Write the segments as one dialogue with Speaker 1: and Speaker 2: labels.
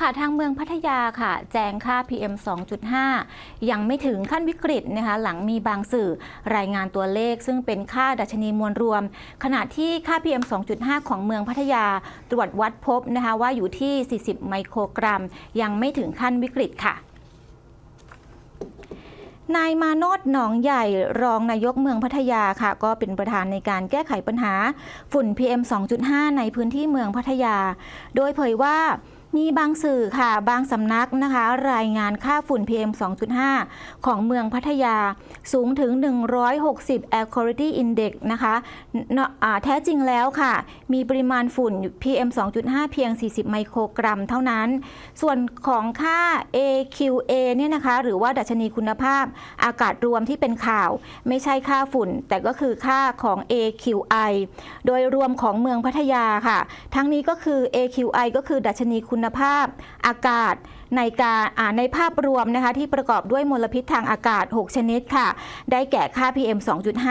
Speaker 1: ค่ะทางเมืองพัทยาค่ะ แจ้งค่า PM 2.5 ยังไม่ถึงขั้นวิกฤตนะคะหลังมีบางสื่อรายงานตัวเลข ซึ่งเป็นค่าดัชนีมวลรวม ขณะที่ค่า PM 2.5 ของเมืองพัทยาตรวจวัดพบนะคะว่าอยู่ที่ 40 ไมโครกรัม ยังไม่ถึงขั้นวิกฤตค่ะนายมาโนดหนองใหญ่รองนายกเมืองพัทยาค่ะ ก็เป็นประธานในการแก้ไขปัญหาฝุ่น PM 2.5 ในพื้นที่เมืองพัทยา โดยเผยว่า มีบางสื่อค่ะบางสำนักนะคะ รายงานค่าฝุ่น PM 2.5 ของเมืองพัทยาสูงถึง 160 Air Quality Index นะคะะแท้จริงแล้วค่ะ มีปริมาณฝุ่น PM 2.5 เพียง 40 ไมโครกรัมเท่านั้น ส่วนของค่า AQA เนี่ยนะคะ หรือว่าดัชนีคุณภาพอากาศรวมที่เป็นข่าว ไม่ใช่ค่าฝุ่น แต่ก็คือค่าของ AQI โดยรวมของเมืองพัทยาค่ะ ทั้งนี้ก็คือ AQI ก็คือดัชนีคุณณภาพอากาศในการในภาพรวมนะคะที่ประกอบด้วยมลพิษทางอากาศ 6 ชนิดค่ะ ได้แก่ค่า PM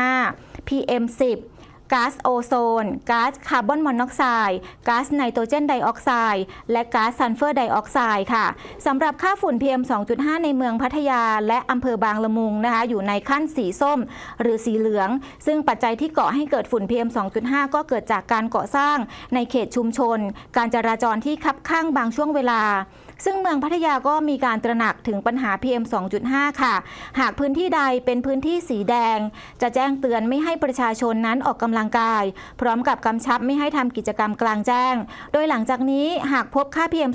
Speaker 1: 2.5 PM 10 ก๊าซโอโซน ก๊าซคาร์บอนมอนอกไซด์ ก๊าซไนโตรเจนไดออกไซด์ และก๊าซซัลเฟอร์ไดออกไซด์ค่ะ สำหรับค่าฝุ่น PM 2.5 ในเมืองพัทยา และอำเภอบางละมุงนะคะ อยู่ในขั้นสีส้ม หรือสีเหลือง ซึ่งปัจจัยที่ก่อให้เกิดฝุ่น PM 2.5 ก็เกิดจากการก่อสร้างในเขตชุมชน การจราจรที่คับข้างบางช่วงเวลา ซึ่งเมืองพัทยาก็มีการตระหนักถึงปัญหา PM 2.5 ค่ะ หากพื้นที่ใดเป็นพื้นที่สีแดง จะแจ้งเตือนไม่ให้ประชาชนนั้นออกกำลังกาย พร้อมกับกำชับไม่ให้ทำกิจกรรมกลางแจ้ง โดยหลังจากนี้หากพบค่า PM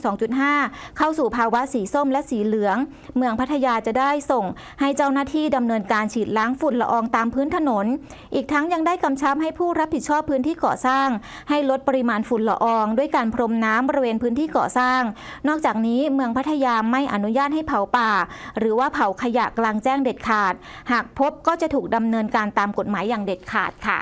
Speaker 1: 2.5 เข้าสู่ภาวะสีส้มและสีเหลือง เมืองพัทยาจะได้ส่ง ให้เจ้าหน้าที่ดำเนินการฉีดล้างฝุ่นละอองตามพื้นถนน อีกทั้งยังได้กำชับให้ผู้รับผิดชอบพื้นที่ก่อสร้าง ให้ลดปริมาณฝุ่นละออง ด้วยการพรมน้ำบริเวณพื้นที่ก่อสร้าง นอกจากนี้นี้เมืองพัทยาไม่อนุญาตให้เผาป่า หรือว่าเผาขยะกลางแจ้งเด็ดขาด หากพบก็จะถูกดำเนินการตามกฎหมายอย่างเด็ดขาดค่ะ